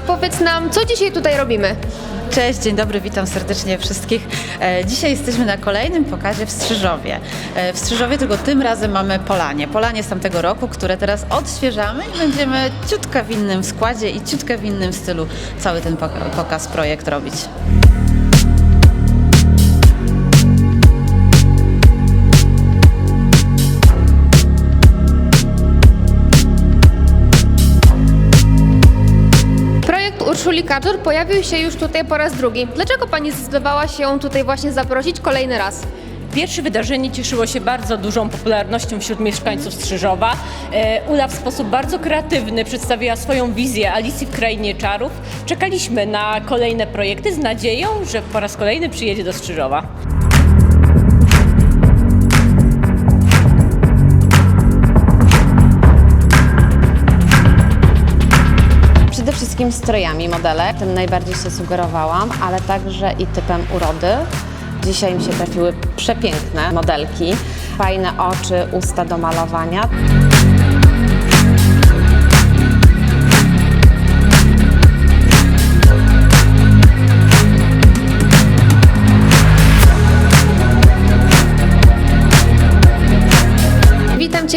powiedz nam, co dzisiaj tutaj robimy? Cześć, dzień dobry, witam serdecznie wszystkich. E, Dzisiaj jesteśmy na kolejnym pokazie w Strzyżowie. E, W Strzyżowie tylko tym razem mamy Polanie. Polanie z tamtego roku, które teraz odświeżamy i będziemy ciutkę w innym składzie i ciutkę w innym stylu cały ten poka- pokaz, projekt robić. Urszuli pojawił się już tutaj po raz drugi. Dlaczego pani zdecydowała się tutaj właśnie zaprosić kolejny raz? Pierwsze wydarzenie cieszyło się bardzo dużą popularnością wśród mieszkańców Strzyżowa. E, Ula w sposób bardzo kreatywny przedstawiła swoją wizję Alicji w Krainie Czarów. Czekaliśmy na kolejne projekty z nadzieją, że po raz kolejny przyjedzie do Strzyżowa. Wszystkim strojami modele, tym najbardziej się sugerowałam, ale także i typem urody. Dzisiaj mi się trafiły przepiękne modelki, fajne oczy, usta do malowania.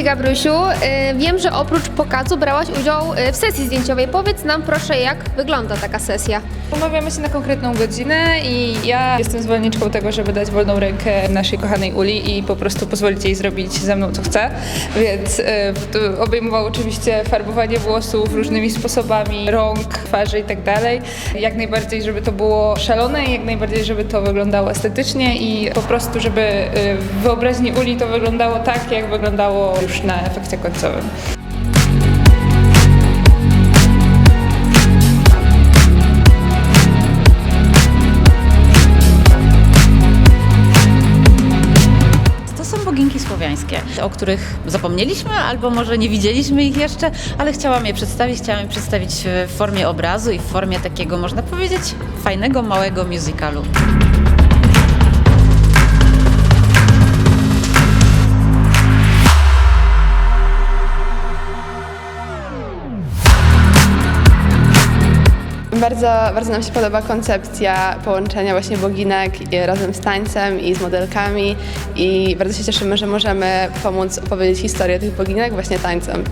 Gabrysiu. Y, Wiem, że oprócz pokazu brałaś udział y, w sesji zdjęciowej. Powiedz nam proszę, jak wygląda taka sesja. Umawiamy się na konkretną godzinę i ja jestem zwolenniczką tego, żeby dać wolną rękę naszej kochanej Uli i po prostu pozwolić jej zrobić ze mną co chce. Więc to obejmowało oczywiście farbowanie włosów różnymi sposobami, rąk, twarzy i tak dalej. Jak najbardziej, żeby to było szalone jak najbardziej, żeby to wyglądało estetycznie i po prostu, żeby e, w wyobraźni Uli to wyglądało tak, jak wyglądało już na efekcie końcowym. Boginki słowiańskie, o których zapomnieliśmy albo może nie widzieliśmy ich jeszcze, ale chciałam je przedstawić. Chciałam je przedstawić w formie obrazu i w formie takiego, można powiedzieć, fajnego, małego musicalu. Bardzo, bardzo nam się podoba koncepcja połączenia właśnie boginek razem z tańcem i z modelkami i bardzo się cieszymy, że możemy pomóc opowiedzieć historię tych boginek właśnie tańcem.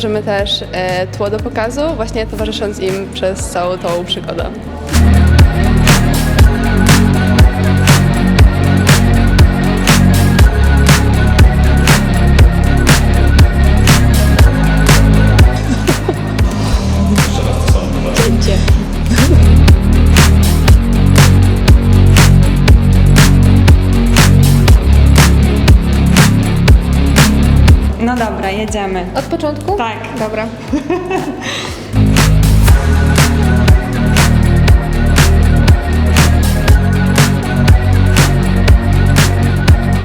Tworzymy też e, tło do pokazu, właśnie towarzysząc im przez całą tą przygodę. Dobra, jedziemy. Od początku? Tak. Dobra.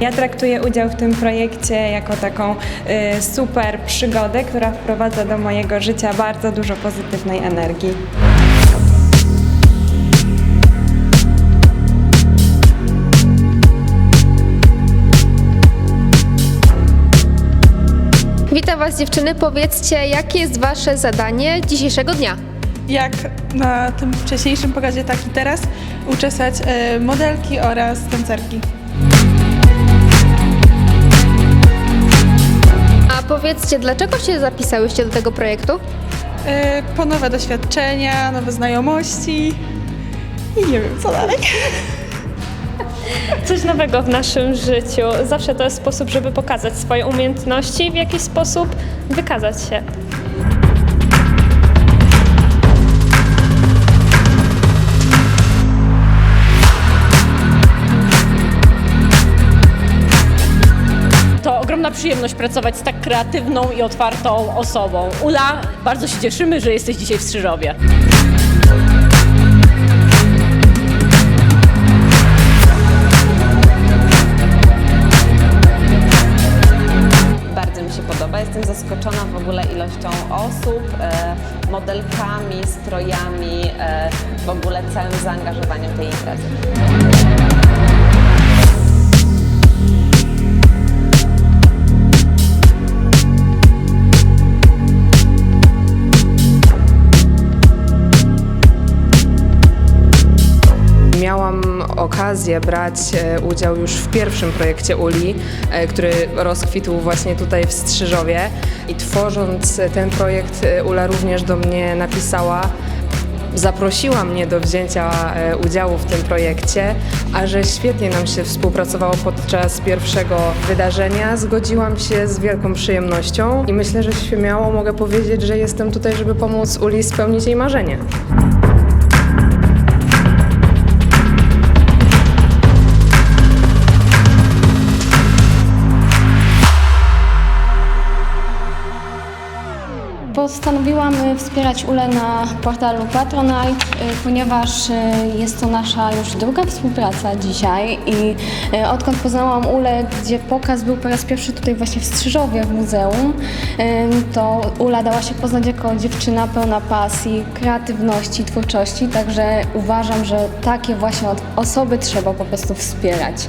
Ja traktuję udział w tym projekcie jako taką y, super przygodę, która wprowadza do mojego życia bardzo dużo pozytywnej energii. Witam Was dziewczyny. Powiedzcie, jakie jest Wasze zadanie dzisiejszego dnia? jak na tym wcześniejszym pokazie, tak i teraz uczesać e, modelki oraz tancerki. A powiedzcie, dlaczego się zapisałyście do tego projektu? E, po nowe doświadczenia, nowe znajomości i nie wiem co dalej. Coś nowego w naszym życiu. Zawsze to jest sposób, żeby pokazać swoje umiejętności i w jakiś sposób wykazać się. To ogromna przyjemność pracować z tak kreatywną i otwartą osobą. Ula, bardzo się cieszymy, że jesteś dzisiaj w Strzyżowie. Zaskoczona w ogóle ilością osób, e, modelkami, strojami, e, w ogóle całym zaangażowaniem tej imprezy. Okazję brać e, udział już w pierwszym projekcie Uli, e, który rozkwitł właśnie tutaj w Strzyżowie. I tworząc ten projekt, e, Ula również do mnie napisała, zaprosiła mnie do wzięcia udziału w tym projekcie, a że świetnie nam się współpracowało podczas pierwszego wydarzenia, zgodziłam się z wielką przyjemnością i myślę, że śmiało mogę powiedzieć, że jestem tutaj, żeby pomóc Uli spełnić jej marzenie. Postanowiłam y, wspierać Ulę na portalu Patronite, y, ponieważ y, jest to nasza już druga współpraca dzisiaj i odkąd poznałam Ulę, gdzie pokaz był po raz pierwszy tutaj właśnie w Strzyżowie w muzeum, to Ula dała się poznać jako dziewczyna pełna pasji, kreatywności, twórczości, także uważam, że takie właśnie osoby trzeba po prostu wspierać.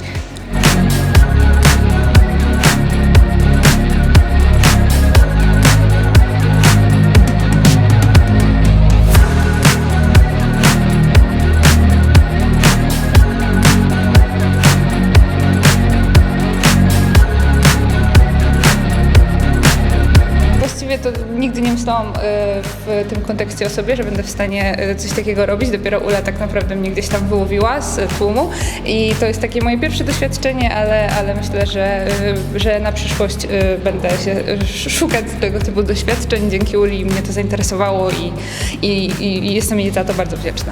Myślałam w tym kontekście o sobie, że będę w stanie e, coś takiego robić. Dopiero Ula tak naprawdę mnie gdzieś tam wyłowiła z tłumu i to jest takie moje pierwsze doświadczenie, ale, ale myślę, że, e, że na przyszłość e, będę się szukać tego typu doświadczeń. Dzięki Uli mnie to zainteresowało i, i, i jestem jej za to bardzo wdzięczna.